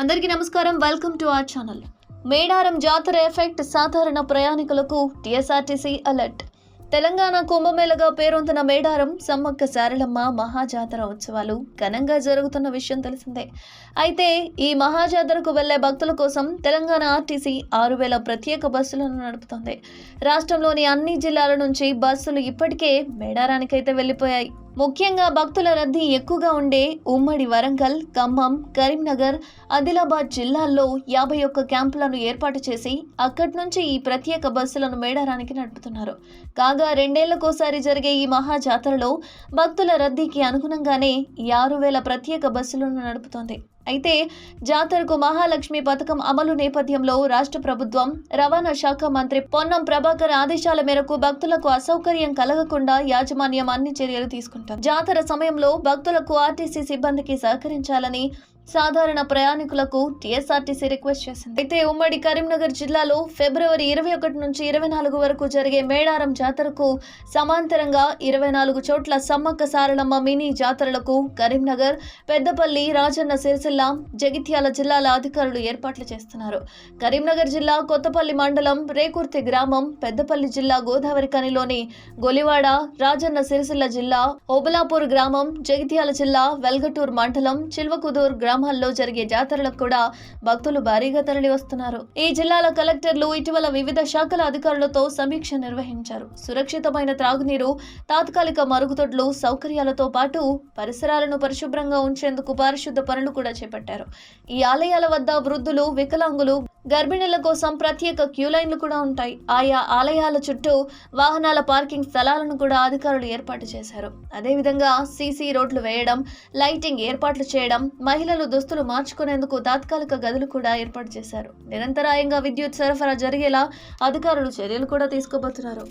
అందరికీ నమస్కారం. Welcome to our channel Medaram జాతర ఎఫెక్ట్ సాధారణ ప్రయాణికులకు టీఎస్ఆర్టీసీ అలర్ట్. తెలంగాణ కుంభమేళగా పేరొందిన మేడారం సమ్మక్క సారలమ్మ మహాజాతర ఉత్సవాలు ఘనంగా జరుగుతున్న విషయం తెలిసిందే. అయితే ఈ మహాజాతరకు వెళ్ళే భక్తుల కోసం తెలంగాణ ఆర్టీసీ ఆరు వేల ప్రత్యేక బస్సులను నడుపుతోంది. రాష్ట్రంలోని అన్ని జిల్లాల నుంచి బస్సులు ఇప్పటికే మేడారానికైతే వెళ్ళిపోయాయి. ముఖ్యంగా భక్తుల రద్దీ ఎక్కువగా ఉండే ఉమ్మడి వరంగల్ ఖమ్మం కరీంనగర్ ఆదిలాబాద్ జిల్లాల్లో యాభై ఒక్క క్యాంపులను ఏర్పాటు చేసి అక్కడి నుంచి ఈ ప్రత్యేక బస్సులను మేడారానికి నడుపుతున్నారు. కాగా రెండేళ్ళకోసారి జరిగే ఈ మహా జాతరలో భక్తుల రద్దీకి అనుగుణంగానే ఈ ఆరు వేల ప్రత్యేక బస్సులను నడుపుతోంది. అయితే జాతరకు మహాలక్ష్మి పథకం అమలు నేపథ్యంలో రాష్ట్ర ప్రభుత్వం రవాణా శాఖ మంత్రి పొన్నం ప్రభాకర్ ఆదేశాల మేరకు భక్తులకు అసౌకర్యం కలగకుండా యాజమాన్యం అన్ని చర్యలు తీసుకుంటారు జాతర సమయంలో భక్తులకు ఆర్టీసీ సిబ్బందికి సహకరించాలని సాధారణ ప్రయాణికులకు టీఎస్ఆర్టీసీ రిక్వెస్ట్ చేసింది. అయితే ఉమ్మడి కరీంనగర్ జిల్లాలో ఫిబ్రవరి ఇరవై ఒకటి నుంచి ఇరవై నాలుగు వరకు జరిగే మేడారం జాతరకు సమాంతరంగా ఇరవై నాలుగు చోట్ల సమ్మక్క సారలమ్మ మినీ జాతరలకు కరీంనగర్ పెద్దపల్లి రాజన్న సిరిసిల్ల జగిత్యాల జిల్లాల అధికారులు ఏర్పాట్లు చేస్తున్నారు. కరీంనగర్ జిల్లా కొత్తపల్లి మండలం రేకుర్తి గ్రామం పెద్దపల్లి జిల్లా గోదావరి కనిలోని గొలివాడ రాజన్న సిరిసిల్ల జిల్లా ఓబలాపూర్ గ్రామం జగిత్యాల జిల్లా వెల్గటూర్ మండలం చిల్వకుదూర్ గ్రామాల్లో జరిగే జాతరలకు కూడా భక్తులు భారీగా తరలి వస్తున్నారు ఈ జిల్లాల కలెక్టర్లు ఇటీవల వివిధ శాఖల అధికారులతో సమీక్ష నిర్వహించారు. సురక్షితమైన త్రాగునీరు తాత్కాలిక మరుగుదొడ్లు సౌకర్యాలతో పాటు పరిసరాలను పరిశుభ్రంగా ఉంచేందుకు పారిశుద్ధ పనులు కూడా చేపట్టారు. ఈ ఆలయాల వద్ద వృద్ధులు వికలాంగులు గర్భిణుల కోసం ప్రత్యేక క్యూ లైన్లు కూడా ఉంటాయి. ఆయా ఆలయాల చుట్టూ వాహనాల పార్కింగ్ స్థలాలను కూడా అధికారులు ఏర్పాటు చేశారు. అదేవిధంగా సీసీ రోడ్లు వేయడం లైటింగ్ ఏర్పాట్లు చేయడం మహిళలు దుస్తులు మార్చుకునేందుకు తాత్కాలిక గదులు కూడా ఏర్పాటు చేశారు. నిరంతరాయంగా విద్యుత్ సరఫరా జరిగేలా అధికారులు చర్యలు కూడా తీసుకోబోతున్నారు.